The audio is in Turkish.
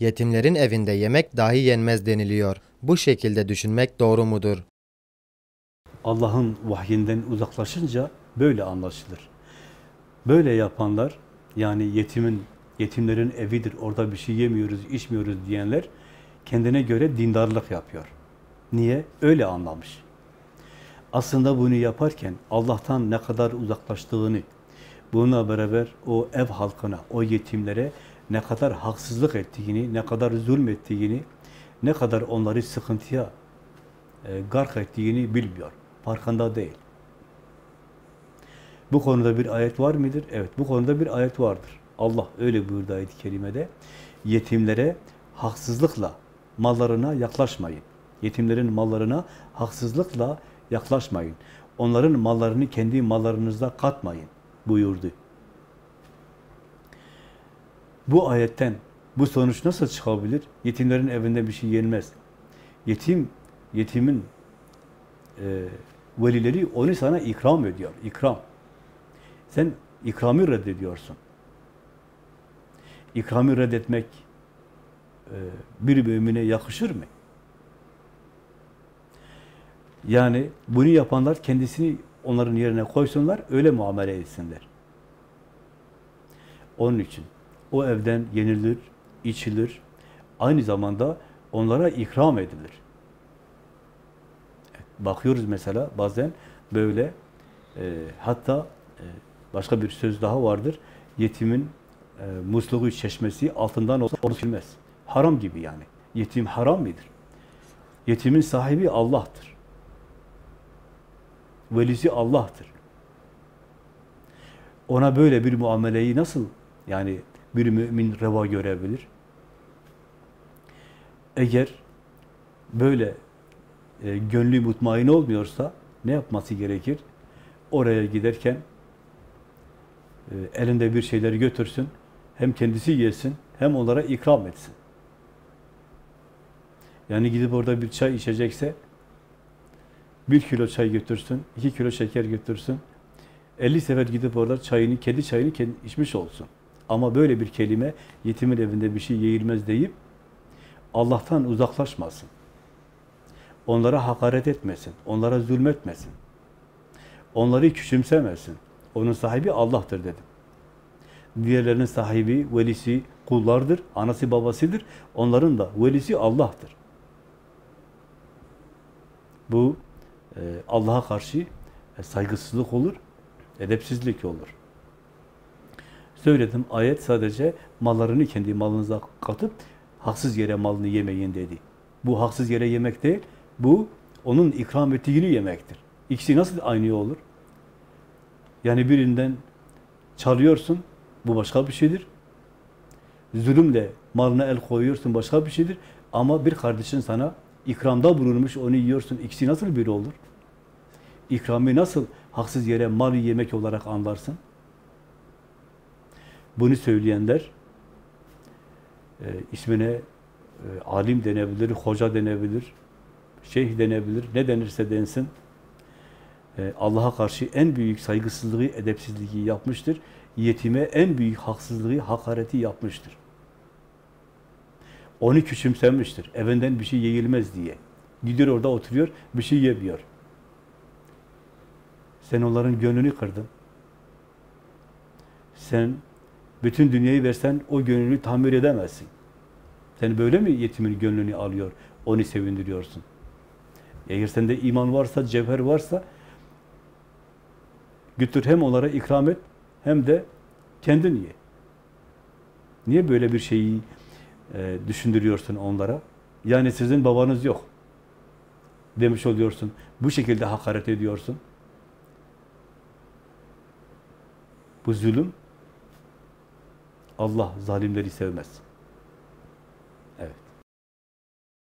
Yetimlerin evinde yemek dahi yenmez deniliyor. Bu şekilde düşünmek doğru mudur? Allah'ın vahyinden uzaklaşınca böyle anlaşılır. Böyle yapanlar, yani yetimin, yetimlerin evidir, orada bir şey yemiyoruz, içmiyoruz diyenler, kendine göre dindarlık yapıyor. Niye? Öyle anlamış. Aslında bunu yaparken Allah'tan ne kadar uzaklaştığını, bununla beraber o ev halkına, o yetimlere ne kadar haksızlık ettiğini, ne kadar zulmettiğini, ne kadar onları sıkıntıya e, gark ettiğini bilmiyor. Farkında değil. Bu konuda bir ayet var mıdır? Evet, bu konuda bir ayet vardır. Allah öyle buyurdu ayet-i kerimede. Yetimlere haksızlıkla mallarına yaklaşmayın. Yetimlerin mallarına haksızlıkla yaklaşmayın. Onların mallarını kendi mallarınızda katmayın buyurdu. Bu ayetten bu sonuç nasıl çıkabilir? Yetimlerin evinde bir şey yenmez. Yetim, yetimin e, velileri onu sana ikram ediyor. İkram. Sen ikramı reddediyorsun. İkramı reddetmek e, bir mümine yakışır mı? Yani bunu yapanlar kendisini onların yerine koysunlar, öyle muamele etsinler. Onun için o evden yenilir, içilir, aynı zamanda onlara ikram edilir. Bakıyoruz mesela bazen böyle, e, hatta e, başka bir söz daha vardır, yetimin e, musluğu çeşmesi altından olsa orada Haram gibi yani. Yetim haram mıdır? Yetimin sahibi Allah'tır. Velisi Allah'tır. Ona böyle bir muameleyi nasıl yani bir mümin reva görebilir? Eğer böyle e, gönlü mutmain olmuyorsa ne yapması gerekir? Oraya giderken e, elinde bir şeyleri götürsün, hem kendisi yesin, hem onlara ikram etsin. Yani gidip orada bir çay içecekse, bir kilo çay götürsün, iki kilo şeker götürsün, 50 sefer gidip orada çayını, kedi çayını içmiş olsun. Ama böyle bir kelime, yetimin evinde bir şey yiyilmez deyip, Allah'tan uzaklaşmasın. Onlara hakaret etmesin, onlara zulmetmesin. Onları küçümsemesin. Onun sahibi Allah'tır dedim. Diğerlerinin sahibi, velisi kullardır, anası babasıdır. Onların da velisi Allah'tır. Bu e, Allah'a karşı e, saygısızlık olur, edepsizlik olur. Söyledim, ayet sadece mallarını kendi malınıza katıp haksız yere malını yemeyin dedi. Bu haksız yere yemek değil, bu onun ikram ettiğini yemektir. İkisi nasıl aynı olur? Yani birinden çalıyorsun, bu başka bir şeydir. Zulümle malına el koyuyorsun, başka bir şeydir. Ama bir kardeşin sana ikramda bulunmuş, onu yiyorsun. İkisi nasıl biri olur? İkramı nasıl haksız yere mal yemek olarak anlarsın? Bunu söyleyenler e, ismine e, alim denebilir, hoca denebilir, şeyh denebilir, ne denirse densin. E, Allah'a karşı en büyük saygısızlığı, edepsizliği yapmıştır. Yetime en büyük haksızlığı, hakareti yapmıştır. Onu küçümsemiştir. Evinden bir şey yiyilmez diye. Gidiyor orada oturuyor, bir şey yemiyor. Sen onların gönlünü kırdın. Sen bütün dünyayı versen o gönlünü tamir edemezsin. Sen böyle mi yetimin gönlünü alıyor, onu sevindiriyorsun? Eğer sende iman varsa, cevher varsa götür hem onlara ikram et hem de kendin ye. Niye böyle bir şeyi e, düşündürüyorsun onlara? Yani sizin babanız yok demiş oluyorsun. Bu şekilde hakaret ediyorsun. Bu zulüm Allah zalimleri sevmez.